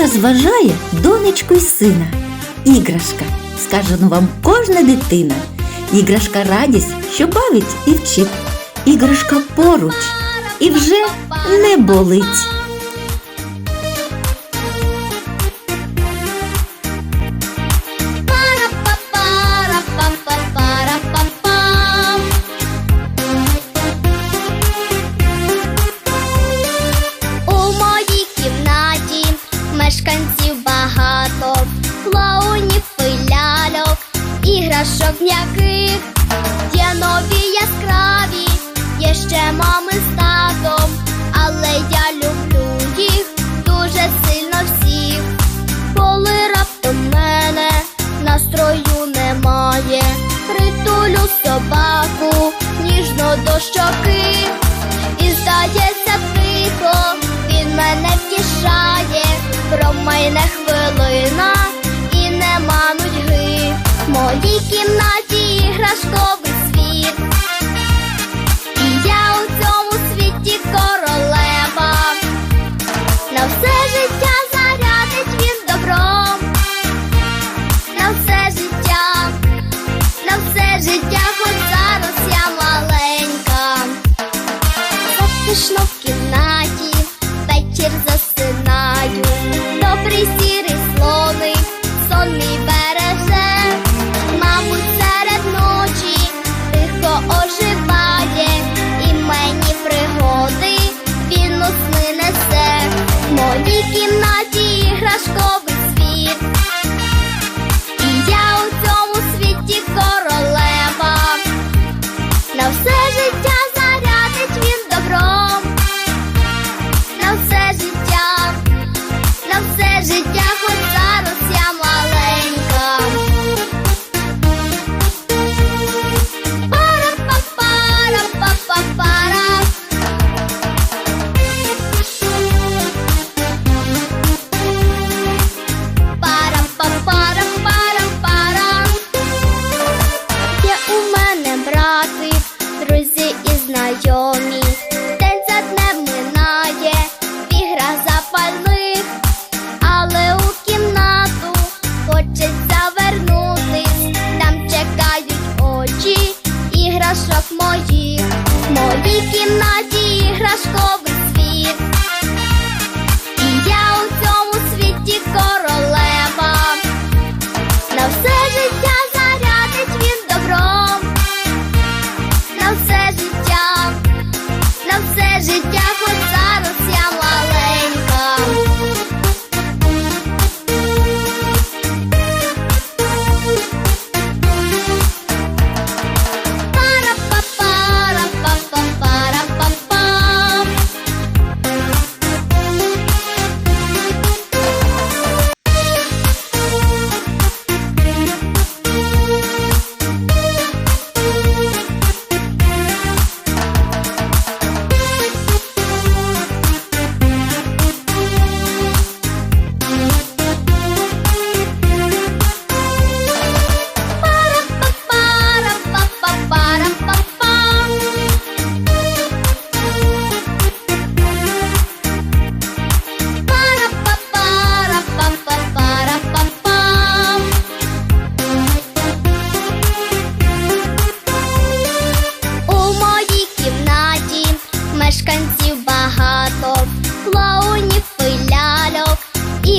розважає донечку й сина. Іграшка, скаже вам кожна дитина. Іграшка радість, що бавить і вчить. Іграшка поруч і вже не болить. Мами з татом, але я люблю їх дуже сильно всіх. Коли раптом мене настрою немає, притулю собаку ніжно до щоки, і здається тихо, він мене втішає, про мене хвилина і нема нудьги. В моїй кімнаті іграшковий Fischloch друзі і знайомі.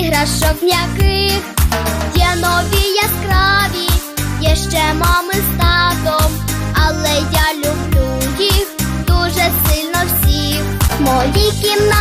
Іграшок м'яких, є нові яскраві, є ще мами з татом, але я люблю їх дуже сильно всіх. Мої кімнаті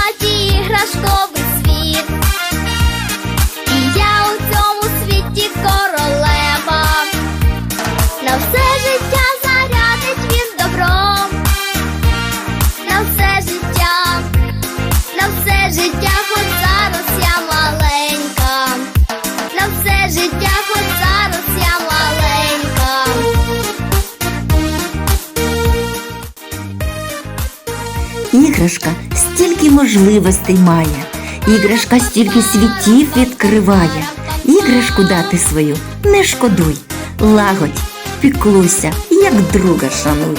Іграшка стільки можливостей має. Іграшка стільки світів відкриває. Іграшку дати свою не шкодуй. Лагодь, піклуйся, як друга шануй.